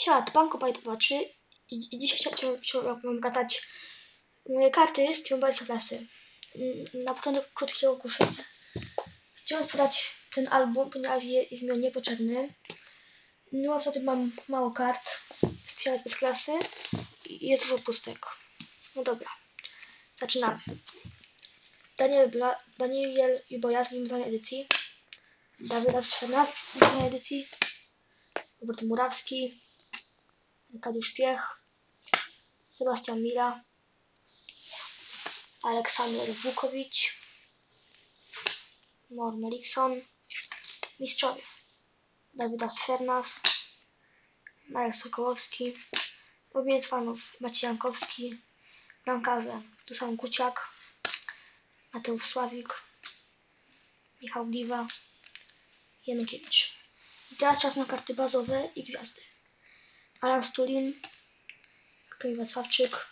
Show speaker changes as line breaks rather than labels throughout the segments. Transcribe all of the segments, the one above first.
Siad, Banko 2, 3 i dzisiaj chciałam wam pokazać moje karty z Team Boysa klasy. Mm, Na początek krótkie ogłoszenie. Chciałam sprzedać ten album, ponieważ je- jest mi on niepotrzebny. No a poza tym mam mało kart z z klasy i jest dużo pustek. No dobra, zaczynamy. Daniel, Bla, Daniel Juboja z limitowanej edycji. Dawida z 14 z limitowanej edycji. Robert Murawski. Arkadiusz Piech. Sebastian Mila. Aleksander Wukowicz. Mor Melikson. Mistrzowie. Dawida Sfernas. Marek Sokołowski. Ulubieniec fanów Maciej Jankowski. Bramkarze Dusan Kuciak. Mateusz Sławik. Michał Gliwa. Janukiewicz. I teraz czas na karty bazowe i gwiazdy. Alan Stulin. Kamil Wacławczyk.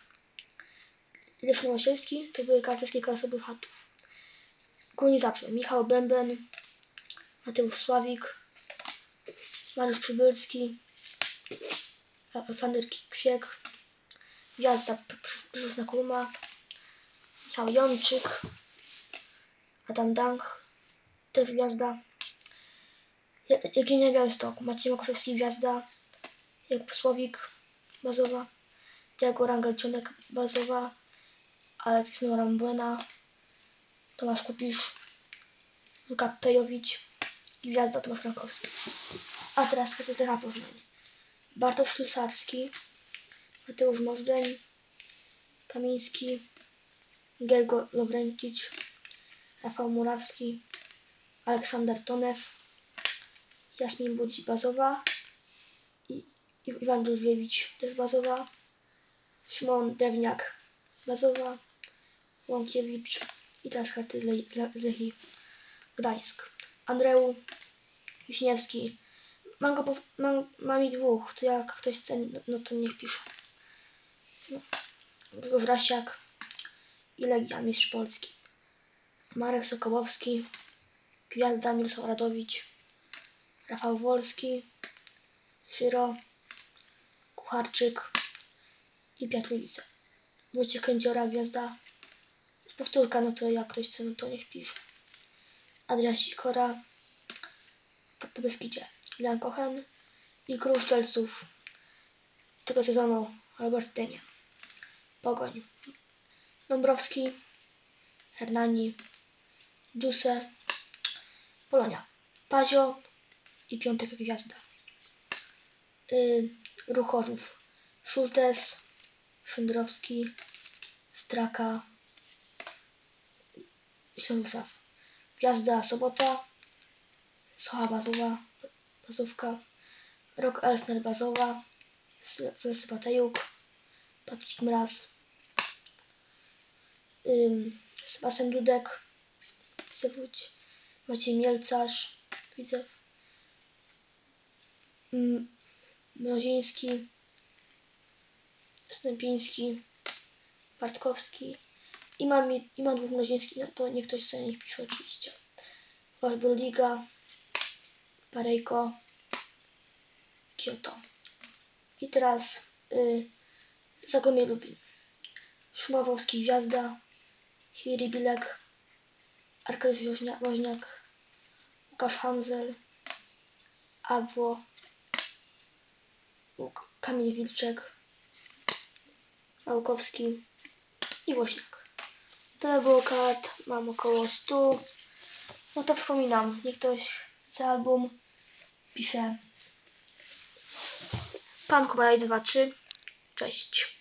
Leszno Osielski. To były kilka osobowych chatów. Górni zawsze. Michał Bęben. Mateusz Sławik. Mariusz Przybylski. Aleksander Kwiek. Gwiazda Przyrządna Kulma. Michał Jączyk. Adam Dank. Też gwiazda. Jagienia Białystok. Maciej Makoszewski Gwiazda. Jakub Słowik bazowa. Diago Rangelcionek bazowa. Aleks Norambuena. Tomasz Kupisz. Luka Pejowicz. Gwiazda Tomasz Frankowski. A teraz KTZH Poznań. Bartosz Ślusarski. Mateusz Możdżeń. Kamiński. Gergo Lowrencic. Rafał Murawski. Aleksander Tonew. Jasmin Budzi bazowa i i- Iwan Dżużwiewicz też bazowa, Szymon Drewniak bazowa, Łąkiewicz i teraz karty z Le- z Le- z Lechii Gdańsk. Andreu Wiśniewski. Mam, go mam, mam ich dwóch, to jak ktoś chce, no, no to niech pisze. No. Rasiak i Legia Mistrz Polski. Marek Sokołowski, Gwiazda Mirosław Radowicz, Rafał Wolski, Szyro, Kucharczyk i Piatrulice. Wojciech Kędziora, Gwiazda. Powtórka, no to jak ktoś chce, no to niech pisze. Adrian Sikora, po, Beskidzie. Jan Kochen i Król Szczelców tego sezonu Robert Denia. Pogoń. Dąbrowski, Hernani, Dżuse, Polonia. Pazio i Piątek Gwiazda. Y, Ruchorzów. Szultes, Szydrowski, Straka, Ślązaw. Gwiazda Sobota, Socha Bazowa, Bazówka, Rok Elsner Bazowa, Zesy Batejuk, Patryk Mraz, ym, Sebastian Dudek, Zawódź, Maciej Mielcarz, widzę, Mroziński, Stępiński, Bartkowski i mam, i mam dwóch Mrozińskich, no to niech ktoś chce, niech pisze oczywiście. Liga, Parejko, Kyoto. I teraz y, Zagłębie Lubin. Szumawowski Gwiazda, Hiri Bilek, Arkadiusz Woźnia- Woźniak, Łukasz Hanzel, Abwo, Kamil Wilczek, Małkowski i Woźniak. Tyle było kart, mam około 100. No to przypominam, niech ktoś chce album, pisze Pan Kubalaj 23. Cześć.